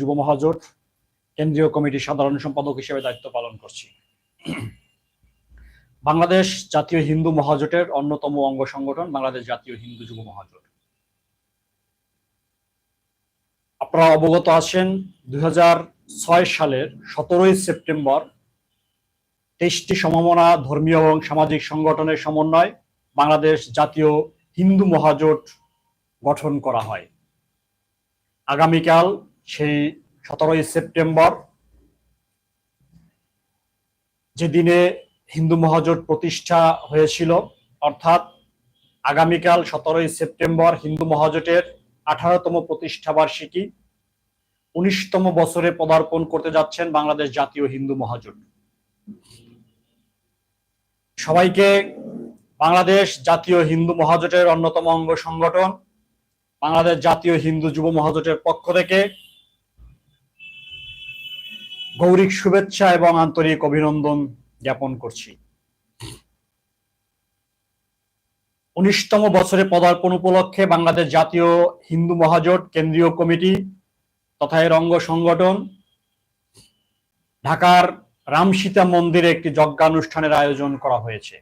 যুব মহাজোট, কেন্দ্রীয় কমিটির সাধারণ সম্পাদক হিসেবে দায়িত্ব পালন করছি। বাংলাদেশ জাতীয় হিন্দু মহাজোটের অন্যতম অঙ্গ সংগঠন বাংলাদেশ জাতীয় হিন্দু যুব মহাজোট। আপনারা অবগত আছেন, দুই সালের সতেরোই সেপ্টেম্বর তেইশটি সমমনা ধর্মীয় এবং সামাজিক সংগঠনের সমন্বয় বাংলাদেশ জাতীয় হিন্দু মহাজোট গঠন করা হয়। আগামীকাল সেই সতেরোই সেপ্টেম্বর, যে দিনে হিন্দু মহাজোট প্রতিষ্ঠা হয়েছিল, অর্থাৎ আগামীকাল সতেরোই সেপ্টেম্বর হিন্দু মহাজোটের আঠারোতম প্রতিষ্ঠা বার্ষিকী, উনিশতম বছরে পদার্পণ করতে যাচ্ছেন বাংলাদেশ জাতীয় হিন্দু মহাজোট। সবাইকে বাংলাদেশ জাতীয় হিন্দু মহাজোটের অন্যতম অঙ্গ সংগঠন, বাংলাদেশ জাতীয় হিন্দু যুব মহাজোটের পক্ষ থেকে গৌরিক শুভেচ্ছা এবং আন্তরিক অভিনন্দন জ্ঞাপন করছি। উনিশতম বছরে পদার্পণ উপলক্ষে বাংলাদেশ জাতীয় হিন্দু মহাজোট কেন্দ্রীয় কমিটি তথা এর অঙ্গ সংগঠন ঢাকার রামসীতা মন্দিরে একটি যজ্ঞানুষ্ঠানের আয়োজন করা হয়েছে।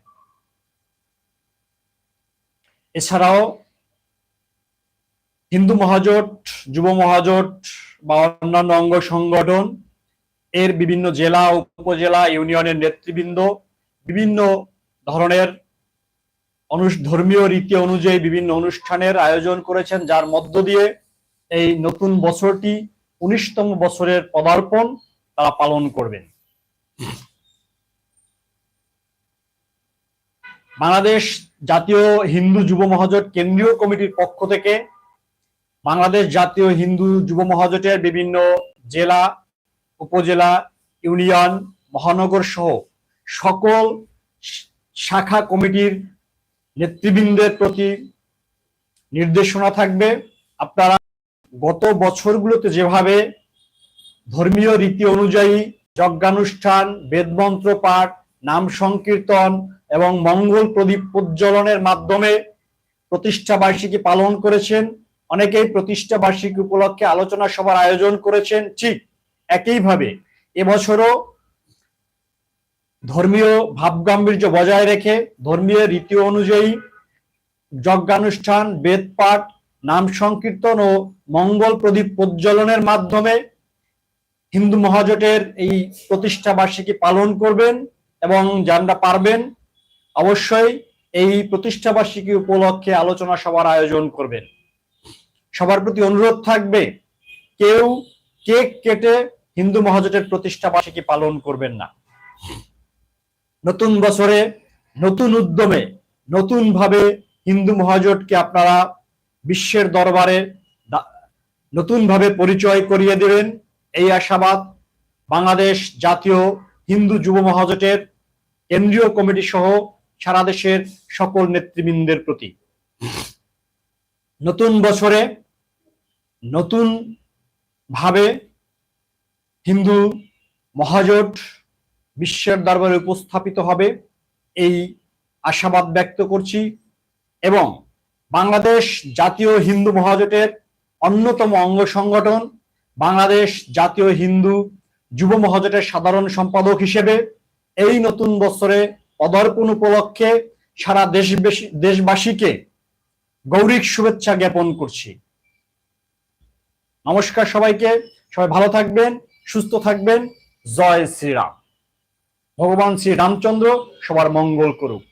এছাড়াও হিন্দু মহাজোট, যুব মহাজোট বা অন্যান্য অঙ্গ সংগঠন এর বিভিন্ন জেলা, উপজেলা, ইউনিয়নের নেতৃবৃন্দ বিভিন্ন ধরনের ধর্মীয় রীতি অনুযায়ী বিভিন্ন অনুষ্ঠানের আয়োজন করেছেন, যার মধ্য দিয়ে এই নতুন বছরটি উনিশতম বছরের পদার্পণ তারা পালন করবেন। বাংলাদেশ জাতীয় হিন্দু যুব মহাজোট কেন্দ্রীয় কমিটির পক্ষ থেকে বাংলাদেশ জাতীয় হিন্দু যুব মহাজোটের বিভিন্ন জেলা উপজেলা, ইউনিয়ন, মহানগর সহ সকল শাখা কমিটির নেতৃবৃন্দের প্রতি নির্দেশনা থাকবে। আপনারা গত বছরগুলোতে যেভাবে ধর্মীয় রীতি অনুযায়ী যজ্ঞানুষ্ঠান, বেদমন্ত্র পাঠ, নাম সংকীর্তন এবং মঙ্গল প্রদীপ প্রজ্বলনের মাধ্যমে প্রতিষ্ঠা বার্ষিকী পালন করেছেন। অনেকেই প্রতিষ্ঠা বার্ষিকী উপলক্ষে আলোচনা সভার আয়োজন করেছেন। ঠিক একইভাবে এবছরও ধর্মীয় ভাবগাম্ভীর্য বজায় রেখে ধর্মীয় রীতি অনুযায়ী যজ্ঞানুষ্ঠান বেদ পাঠ নাম সংকীর্তন ও মঙ্গল প্রদীপ প্রজ্বলনের মাধ্যমে হিন্দু মহাজোটের এই প্রতিষ্ঠা বার্ষিকী পালন করবেন এবং যারা পারবেন অবশ্যই এই প্রতিষ্ঠা বার্ষিকী উপলক্ষে আলোচনা সভার আয়োজন করবেন। সবার প্রতি অনুরোধ থাকবে, কেউ কেক কেটে হিন্দু মহাজোটের প্রতিষ্ঠা বার্ষিকী পালন করবেন না। নতুন বছরে নতুন উদ্যমে নতুন ভাবে হিন্দু মহাজোটকে আপনারা বিশ্বের দরবারে নতুন ভাবে পরিচয় করিয়ে দেবেন। এই আশাবাদ বাংলাদেশ জাতীয় হিন্দু যুব মহাজোটের কেন্দ্রীয় কমিটি সহ সারা দেশের সকল নেতৃবৃন্দের প্রতি। নতুন বছরে নতুন ভাবে হিন্দু মহাজোট বিশ্বের দরবারে উপস্থাপিত হবে, এই আশাবাদ ব্যক্ত করছি এবং বাংলাদেশ জাতীয় হিন্দু মহাজোটের অন্যতম অঙ্গ সংগঠন বাংলাদেশ জাতীয় হিন্দু যুব মহাজোটের সাধারণ সম্পাদক হিসেবে এই নতুন বছরে পদার্পণ উপলক্ষে সারা দেশবাসী দেশবাসীকে গৌরিক শুভেচ্ছা জ্ঞাপন করছি। নমস্কার সবাইকে, সবাই ভালো থাকবেন। সুস্থ থাকবেন। জয় শ্রীরাম। ভগবান শ্রী রামচন্দ্র সবার মঙ্গল করুক।